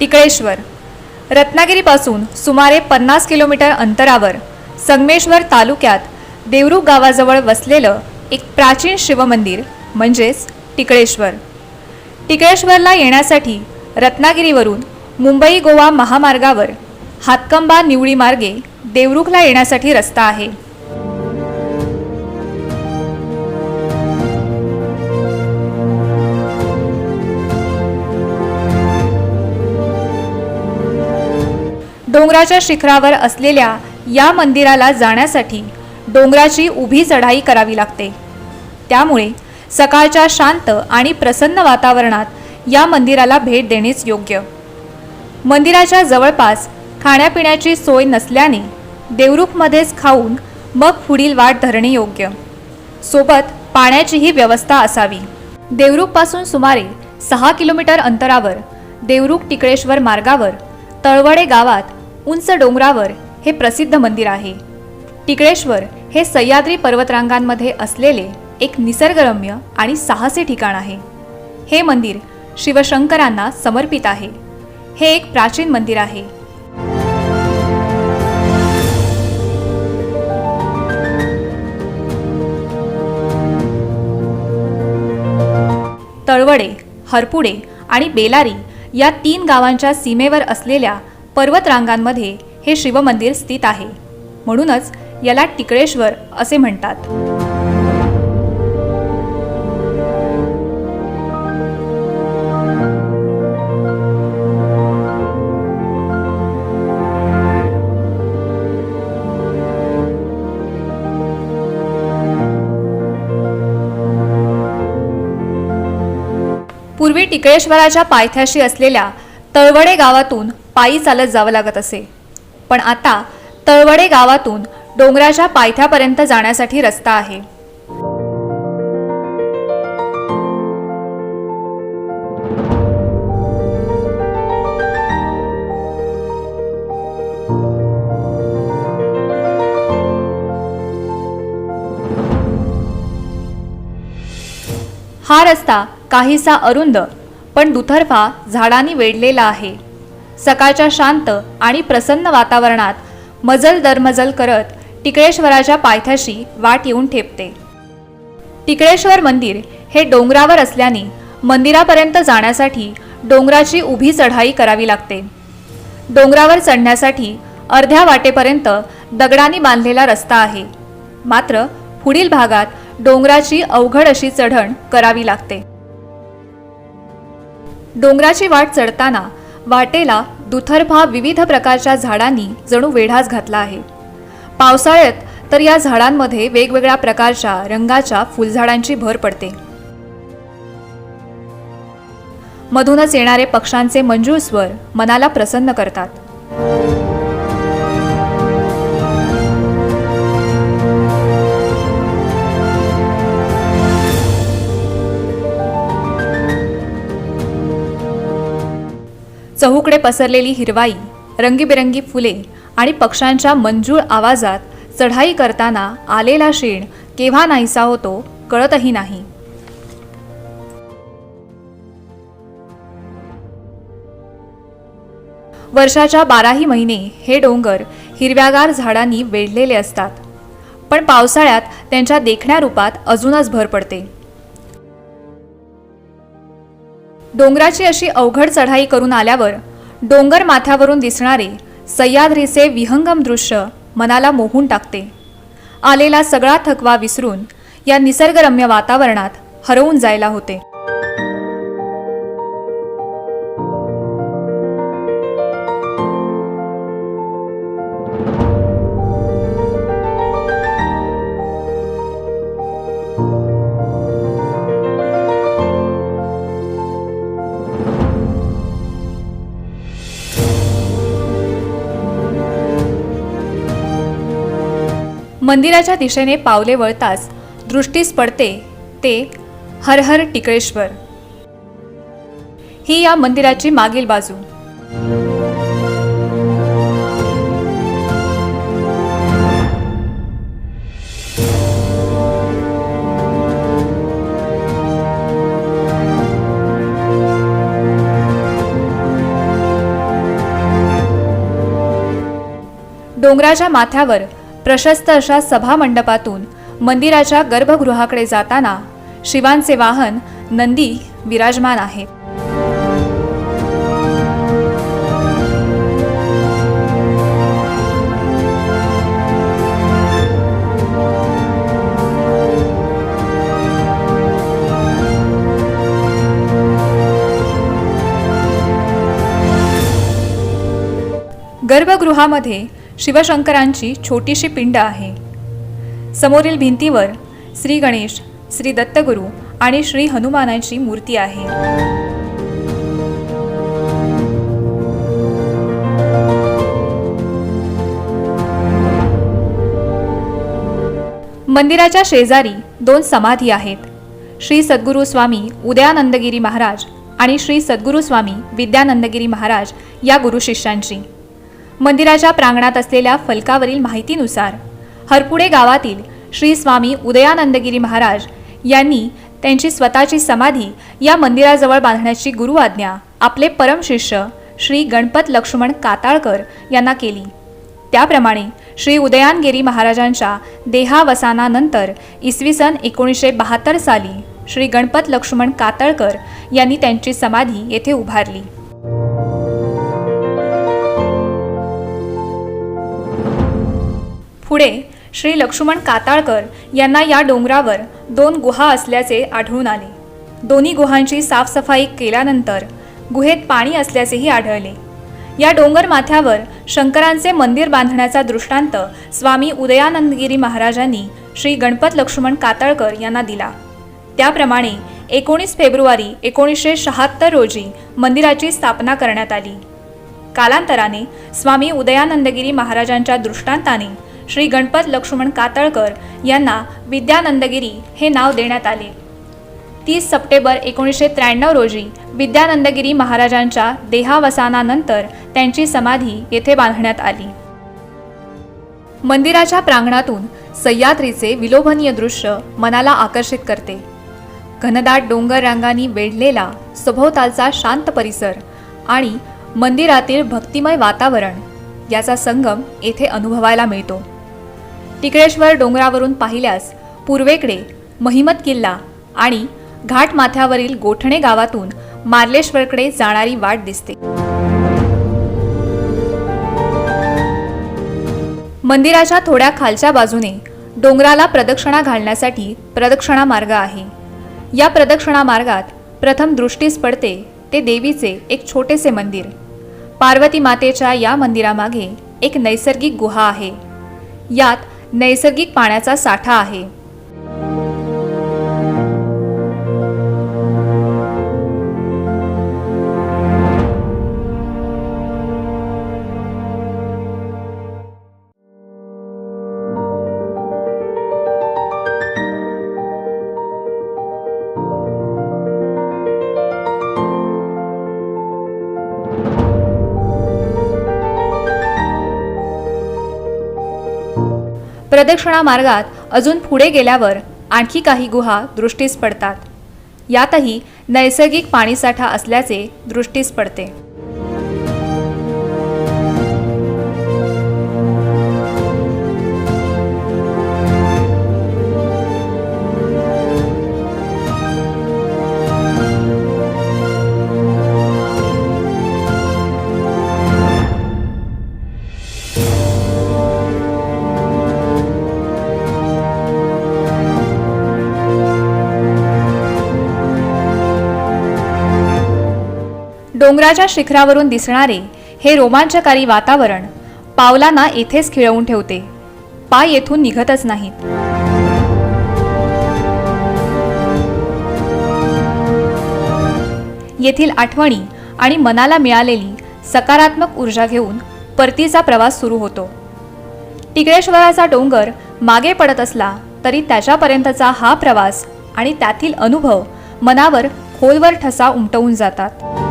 टिकळेश्वर. रत्नागिरीपासून सुमारे पन्नास किलोमीटर अंतरावर संगमेश्वर तालुक्यात देवरुख गावाजवळ वसलेलं एक प्राचीन शिवमंदिर म्हणजेच टिकळेश्वर. टिकळेश्वरला येण्यासाठी रत्नागिरीवरून मुंबई गोवा महामार्गावर हातकंबा निवळी मार्गे देवरुखला येण्यासाठी रस्ता आहे. डोंगराच्या शिखरावर असलेल्या या मंदिराला जाण्यासाठी डोंगराची उभी चढाई करावी लागते. त्यामुळे सकाळच्या शांत आणि प्रसन्न वातावरणात या मंदिराला भेट देणेच योग्य. मंदिराच्या जवळपास खाण्यापिण्याची सोय नसल्याने देवरुखमध्येच खाऊन मग पुढील वाट धरणे योग्य. सोबत पाण्याचीही व्यवस्था असावी. देवरुखपासून सुमारे सहा किलोमीटर अंतरावर देवरुख टिकळेश्वर मार्गावर तळवडे गावात उंच डोंगरावर हे प्रसिद्ध मंदिर आहे. टिकळेश्वर हे सह्याद्री पर्वतरांगांमध्ये असलेले एक निसर्गरम्य आणि साहसी ठिकाण आहे. हे मंदिर शिवशंकरांना समर्पित आहे. हे एक प्राचीन मंदिर आहे. तळवडे हरपुडे आणि बेलारी या तीन गावांच्या सीमेवर असलेल्या पर्वतरांगांमध्ये हे शिवमंदिर स्थित आहे. म्हणूनच याला टिकळेश्वर असे म्हणतात. पूर्वी टिकळेश्वराच्या पायथ्याशी असलेल्या तळवडे गावातून पायी चालत जावं लागत असे. पण आता तळवडे गावातून डोंगराच्या पायथ्यापर्यंत जाण्यासाठी रस्ता आहे. हा रस्ता काहीसा अरुंद पण दुतर्फा झाडांनी वेढलेला आहे. सकाळच्या शांत आणि प्रसन्न वातावरणात मजल दरमजल करत टिकळेश्वराच्या पायथ्याशी वाट येऊन ठेपते. टिकळेश्वर मंदिर हे डोंगरावर असल्याने मंदिरापर्यंत जाण्यासाठी डोंगराची उभी चढाई करावी लागते. डोंगरावर चढण्यासाठी अर्ध्या वाटेपर्यंत दगडांनी बांधलेला रस्ता आहे. मात्र पुढील भागात डोंगराची अवघड अशी चढण करावी लागते. डोंगराची वाट चढताना वाटेला दुथर्फा विविध प्रकारच्या झाडांनी जणू वेढाच घातला आहे. पावसाळ्यात तर या झाडांमध्ये वेगवेगळ्या प्रकारच्या रंगाच्या फुलझाडांची भर पडते. मधूनच येणारे पक्ष्यांचे मंजूळ स्वर मनाला प्रसन्न करतात. चहूकडे पसरलेली हिरवाई रंगीबेरंगी फुले आणि पक्ष्यांच्या मंजूळ आवाजात चढाई करताना आलेला शीण केव्हा नाहीसा होतो कळतही नाही. वर्षाच्या बाराही महिने हे डोंगर हिरव्यागार झाडांनी वेढलेले असतात. पण पावसाळ्यात त्यांच्या देखण्या रूपात अजूनच भर पडते. डोंगराची अशी अवघड चढाई करून आल्यावर डोंगर माथ्यावरून दिसणारे सह्याद्रीचे विहंगम दृश्य मनाला मोहून टाकते. आलेला सगळा थकवा विसरून या निसर्गरम्य वातावरणात हरवून जायला होते. मंदिराच्या दिशेने पावले वळताच दृष्टीस पडते ते हरहर टिकळेश्वर. ही या मंदिराची मागील बाजू. डोंगराच्या माथ्यावर प्रशस्त अशा सभामंडपातून मंदिराच्या गर्भगृहाकडे जाताना शिवांचे वाहन नंदी विराजमान आहेत गर्भगृहामध्ये शिवशंकरांची छोटीशी पिंड आहे. समोरील भिंतीवर श्री गणेश श्री दत्तगुरू आणि श्री हनुमानाची मूर्ती आहे. मंदिराच्या शेजारी दोन समाधी आहेत. श्री सद्गुरू स्वामी उदयानंदगिरी महाराज आणि श्री सद्गुरू स्वामी विद्यानंदगिरी महाराज या गुरुशिष्यांची. मंदिराच्या प्रांगणात असलेल्या फलकावरील माहितीनुसार हरपुडे गावातील श्री स्वामी उदयानंदगिरी महाराज यांनी त्यांची स्वतःची समाधी या मंदिराजवळ बांधण्याची गुरुआज्ञा आपले परमशिष्य श्री गणपत लक्ष्मण काताळकर यांना केली. त्याप्रमाणे श्री उदयानगिरी महाराजांच्या देहावसानानंतर इसवी सन एकोणीसशे बहात्तर साली श्री गणपत लक्ष्मण कातळकर यांनी त्यांची समाधी येथे उभारली. पुढे श्री लक्ष्मण काताळकर यांना या डोंगरावर दोन गुहा असल्याचे आढळून आले. दोन्ही गुहांची साफसफाई केल्यानंतर गुहेत पाणी असल्याचेही आढळले. या डोंगर माथ्यावर शंकरांचे मंदिर बांधण्याचा दृष्टांत स्वामी उदयानंदगिरी महाराजांनी श्री गणपत लक्ष्मण कातळकर यांना दिला. त्याप्रमाणे एकोणीस फेब्रुवारी एकोणीसशे शहात्तर रोजी मंदिराची स्थापना करण्यात आली. कालांतराने स्वामी उदयानंदगिरी महाराजांच्या दृष्टांताने श्री गणपत लक्ष्मण कातळकर यांना विद्यानंदगिरी हे नाव देण्यात आले. तीस सप्टेंबर एकोणीसशे त्र्याण्णव रोजी विद्यानंदगिरी महाराजांच्या देहावसानानंतर त्यांची समाधी येथे बांधण्यात आली. मंदिराच्या प्रांगणातून सह्याद्रीचे विलोभनीय दृश्य मनाला आकर्षित करते. घनदाट डोंगर रांगांनी वेढलेला सभोवतालचा शांत परिसर आणि मंदिरातील भक्तिमय वातावरण याचा संगम येथे अनुभवायला मिळतो. टिकळेश्वर डोंगरावरून पाहिल्यास पूर्वेकडे महिमत किल्ला आणि घाटमाथ्यावरील गोठणे गावातून मार्लेश्वरकडे जाणारी वाट दिसते. मंदिराच्या थोड्या खालच्या बाजूने डोंगराला प्रदक्षिणा घालण्यासाठी प्रदक्षिणा मार्ग आहे. या प्रदक्षिणा मार्गात प्रथम दृष्टीस पडते ते देवीचे एक छोटेसे मंदिर. पार्वती मातेच्या या मंदिरामागे एक नैसर्गिक गुहा आहे. यात नैसर्गिक पाण्याचा साठा आहे. प्रदक्षिणा मार्गात अजून पुढे गेल्यावर आणखी काही गुहा दृष्टीस पडतात. यातही नैसर्गिक पाणीसाठा असल्याचे दृष्टीस पडते. डोंगराच्या शिखरावरून दिसणारे हे रोमांचकारी वातावरण पावलांना येथेच खिळवून ठेवते. पाय येथून निघतच नाहीत. येथील आठवणी आणि मनाला मिळालेली सकारात्मक ऊर्जा घेऊन परतीचा प्रवास सुरू होतो. टिकळेश्वराचा डोंगर मागे पडत असला तरी त्याच्यापर्यंतचा हा प्रवास आणि त्यातील अनुभव मनावर खोलवर ठसा उमटवून जातात.